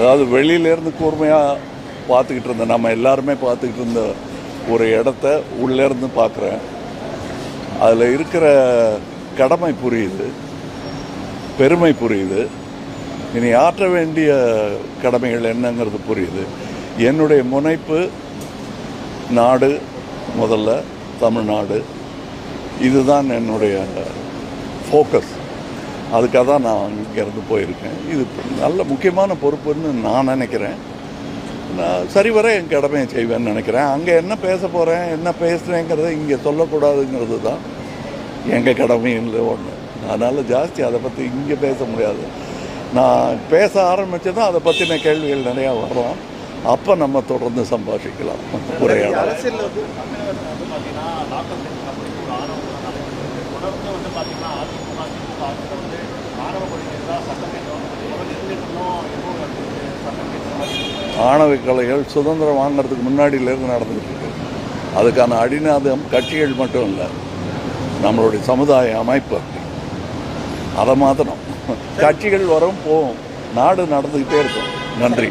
அதாவது வெளியிலேருந்து கூர்மையாக பார்த்துக்கிட்டு இருந்த நம்ம எல்லாருமே பார்த்துக்கிட்டு இருந்த ஒரு இடத்த உள்ளேருந்து பார்க்குறேன். அதில் இருக்கிற கடமை புரியுது பெருமை புரியுது இனி ஆற்ற வேண்டிய கடமைகள் என்னங்கிறது புரியுது. என்னுடைய முனைப்பு நாடு முதல்ல தமிழ்நாடு. இதுதான் என்னுடைய ஃபோக்கஸ் அதுக்காக தான் நான் இங்கேருந்து போயிருக்கேன். இது நல்ல முக்கியமான பொறுப்புன்னு நான் நினைக்கிறேன். நான் சரிவர என் கடமையை செய்வேன்னு நினைக்கிறேன். அங்கே என்ன பேச போகிறேன் என்ன பேசுகிறேங்கிறத இங்கே சொல்லக்கூடாதுங்கிறது தான் எங்கள் கடமையும் இல்லை ஒன்று அதனால் ஜாஸ்தி அதை பற்றி இங்கே பேச முடியாது. நான் பேச ஆரம்பித்ததும் அதை பற்றின கேள்விகள் நிறையா வரலாம் அப்போ நம்ம தொடர்ந்து சம்பாஷிக்கலாம். உரையாடலாம் அரசியல் வந்து ஆணவ கலைகள் சுதந்திரம் வாங்குறதுக்கு முன்னாடியிலேருந்து நடந்துகிட்டு இருக்கு. அதுக்கான அடிநாதம் கட்சிகள் மட்டும் இல்லை நம்மளுடைய சமுதாய அமைப்பு அப்படி. அதை மாற்றணும் கட்சிகள் வரும் போகும். நாடு நடந்துக்கிட்டே இருக்கும். நன்றி.